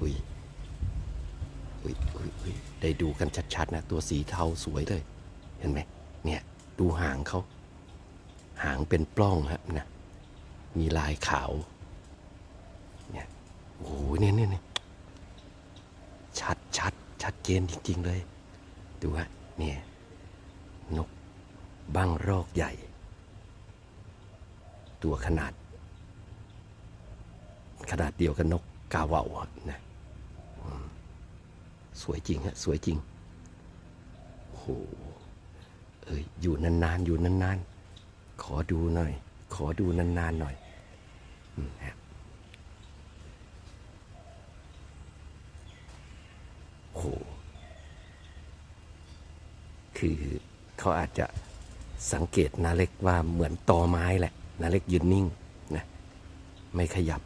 อุ้ยอุ้ยอุ้ยอุ้ยได้ดูกันชัดๆนะ ตัวสีเทาสวยเลย เห็นไหมเนี่ยดูหางเขา หางเป็นปล้องครับนะ มีลายขาว เนี่ยโอ้โหเนี่ยเนี่ยเนี่ยชัดชัดชัดเจนจริง ๆ เลย ดูฮะเนี่ยนกบั้งรอกใหญ่ ตัวขนาด ขนาดเดียวกับนกกาเว่านะ สวยจริงฮะสวยจริงโอ้โหเอ้ยอยู่นานๆอยู่นานๆ ขอดูหน่อย ขอดูนานๆหน่อยฮะโอ้โหคือเขาอาจจะสังเกตนาเล็กว่าเหมือนตอไม้แหละนาเล็กยืนนิ่งนะไม่ขยับ